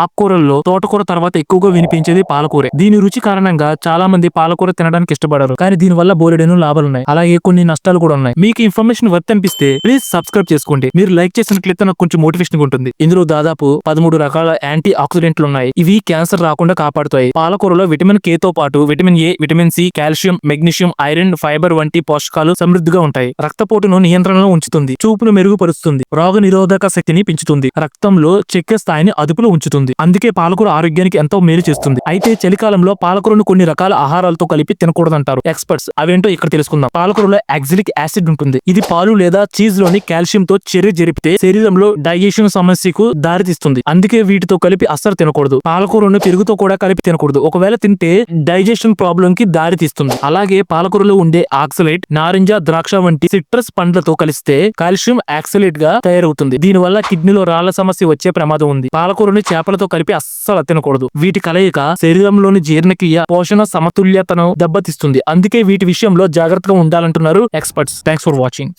ఆకుకూరల్లో తోటకూర తర్వాత ఎక్కువగా వినిపించేది పాలకూర. దీని రుచి కారణంగా చాలా మంది పాలకూర తినడానికి ఇష్టపడరు. కానీ దీని వల్ల బోలెడెను లాభాలు ఉన్నాయి అలాగే కొన్ని నష్టాలు కూడా ఉన్నాయి. మీకు ఇన్ఫర్మేషన్ వర్త్ అనిపిస్తే ప్లీజ్ సబ్స్క్రైబ్ చేసుకోండి. మీరు లైక్ చేసినట్లయితే నాకు కొంచెం మోటివేషన్ ఉంటుంది. ఇందులో దాదాపు పదమూడు రకాల యాంటీ ఆక్సిడెంట్లు ఉన్నాయి. ఇవి క్యాన్సర్ రాకుండా కాపాడుతాయి. పాలకూరలో విటమిన్ కే తో పాటు vitamin A vitamin C calcium magnesium iron fibre వంటి పోషకాలు సమృద్ధిగా ఉంటాయి. రక్తపోటును నియంత్రణలో ఉంచుతుంది. చూపును మెరుగుపరుస్తుంది. రోగ నిరోధక శక్తిని పెంచుతుంది. రక్తంలో చక్కెర స్థాయిని అదుపులో ఉంచుతుంది. అందుకే పాలకూర ఆరోగ్యానికి ఎంతో మేలు చేస్తుంది. అయితే చలికాలంలో పాలకూరను కొన్ని రకాల ఆహారాలతో కలిపి తినకూడదంటారు ఎక్స్పర్ట్స్. అవేంటో ఇక్కడ తెలుసుకుందాం. పాలకూరలో యాక్సిలిక్ యాసిడ్ ఉంటుంది. ఇది పాలు లేదా చీజ్లోని కాల్షియం తో చర్య జరిపితే శరీరంలో డైజెషన్ సమస్యకు దారితీస్తుంది. అందుకే వీటితో కలిపి అస్సలు తినకూడదు. పాలకూరను పెరుగుతో కూడా కలిపి తినకూడదు. ఒకవేళ తింటే డైజెషన్ ప్రాబ్లం కి దారితీస్తుంది. అలాగే పాలకూరలో ఉండే ఆక్సలైట్ నారింజ ద్రాక్ష వంటి సిట్రస్ పండ్లతో కలిస్తే కాల్షియం ఆక్సలైట్గా తయారవుతుంది. దీనివల్ల కిడ్నీలో రాళ్ళ సమస్య వచ్చే ప్రమాదం ఉంది. పాలకూరని చేపలతో కలిపి అస్సలు తినకూడదు. వీటి కలయిక శరీరంలోని జీర్ణక్రియ పోషణ సమతుల్యతను దెబ్బతీస్తుంది. అందుకే వీటి విషయంలో జాగ్రత్తగా ఉండాలంటున్నారు ఎక్స్పర్ట్స్. Thanks for watching